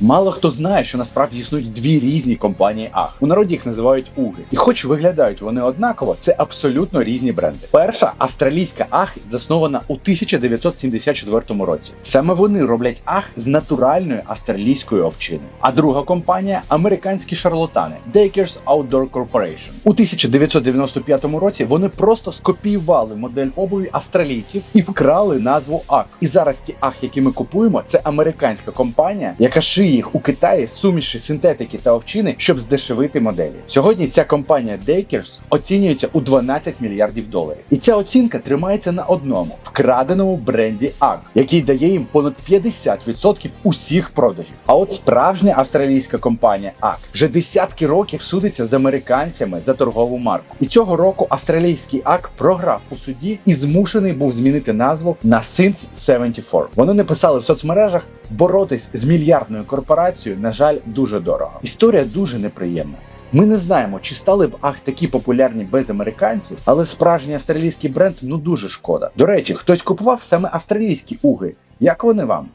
Мало хто знає, що насправді існують дві різні компанії АГ. У народі їх називають УГи. І хоч виглядають вони однаково, це абсолютно різні бренди. Перша австралійська АГ заснована у 1974 році. Саме вони роблять АГ з натуральної австралійської овчини. А друга компанія американські шарлатани Dakers Outdoor Corporation. У 1995 році вони просто скопіювали модель обуві австралійців і вкрали назву АГ. І зараз ті АГ, які ми купуємо, це американська компанія, яка шиє їх у Китаї суміші синтетики та овчини, щоб здешевити моделі. Сьогодні ця компанія Dakers оцінюється у 12 мільярдів доларів. І ця оцінка тримається на одному вкраденому бренді АГ, який дає їм понад 50% усіх продажів. А от справжня австралійська компанія АГ вже десятки років судиться з американцями за торгову марку. І цього року австралійський АГ програв у суді і змушений був змінити назву на Since 74. Вони написали в соцмережах боротись з мільярдною корпорацією, на жаль, дуже дорого. Історія дуже неприємна. Ми не знаємо, чи стали б ах такі популярні без американців, але справжній австралійський бренд ну дуже шкода. До речі, хтось купував саме австралійські уги. Як вони вам?